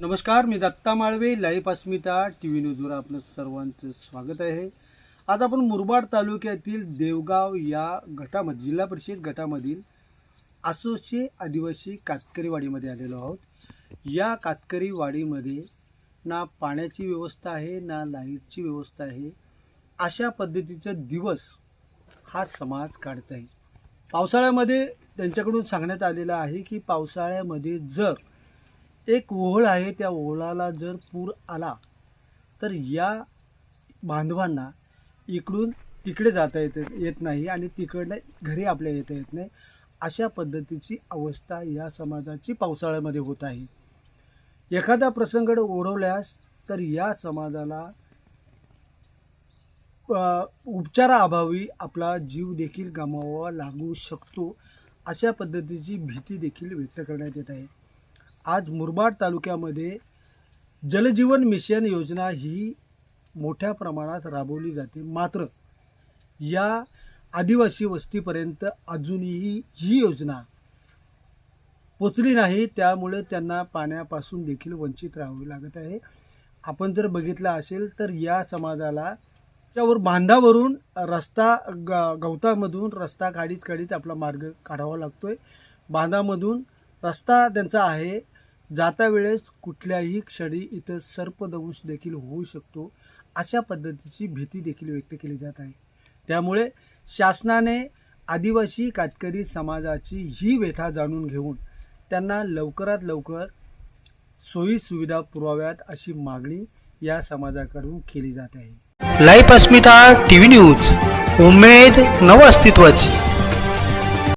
नमस्कार मी Datta Malve life Asmita T V न्यूजवर आपलं सर्वांचं स्वागत आहे. आज आपण मुरबाड तालुक्यातील देवगाव या गटामध्ये जिल्हा परिषद गटामधील असोसे आदिवासी कातकरीवाडीमध्ये आलेलो आहोत. या कातकरी वाडीमध्ये ना पाण्याची व्यवस्था आहे ना लाईटची व्यवस्था आहे. अशा पद्धतीचा दिवस हा समाज काढत आहे पावसाळ्यामध्ये त्यांच्याकडून सांगण्यात आलेलं आहे की पावसाळ्यामध्ये जर एक ओहळ आहे त्या ओहळाला जर पूर आला तर या बांधवांना इकडून तिकडे जाता येत येत नाही आणि तिकडनं घरी आपल्या येता येत नाही. अशा पद्धतीची अवस्था या समाजाची पावसाळ्यामध्ये होत आहे. एखादा प्रसंग ओढवल्यास तर या समाजाला उपचाराअभावी आपला जीव देखील गमावावा लागू शकतो अशा पद्धतीची भीती देखील व्यक्त करण्यात येत आहे. आज मुरबाड तालुक्यामध्ये जलजीवन मिशन योजना ही मोठ्या प्रमाणात राबवली जाते. मात्र या आदिवासी वस्तीपर्यंत अजूनही ही योजना पोचली नाही. त्यामुळे त्यांना पाण्यापासून देखील वंचित राहावे लागत आहे. आपण जर बघितलं असेल तर या समाजाला त्यावर बांधावरून रस्ता ग गवतामधून रस्ता काढीत काढीत आपला मार्ग काढावा लागतो आहे बांधामधून रस्ता त्यांचा आहे. जाता वेळेस कुठल्याही क्षणी इथं सर्पदंश देखील होऊ शकतो अशा पद्धतीची भीती देखील व्यक्त केली जात आहे. त्यामुळे शासनाने आदिवासी कातकरी समाजाची ही व्यथा जाणून घेऊन त्यांना लवकरात लवकर सोयी सुविधा पुरवाव्यात अशी मागणी या समाजाकडून केली जात आहे. Life Asmita T V news. उमेद नव अस्तित्वाची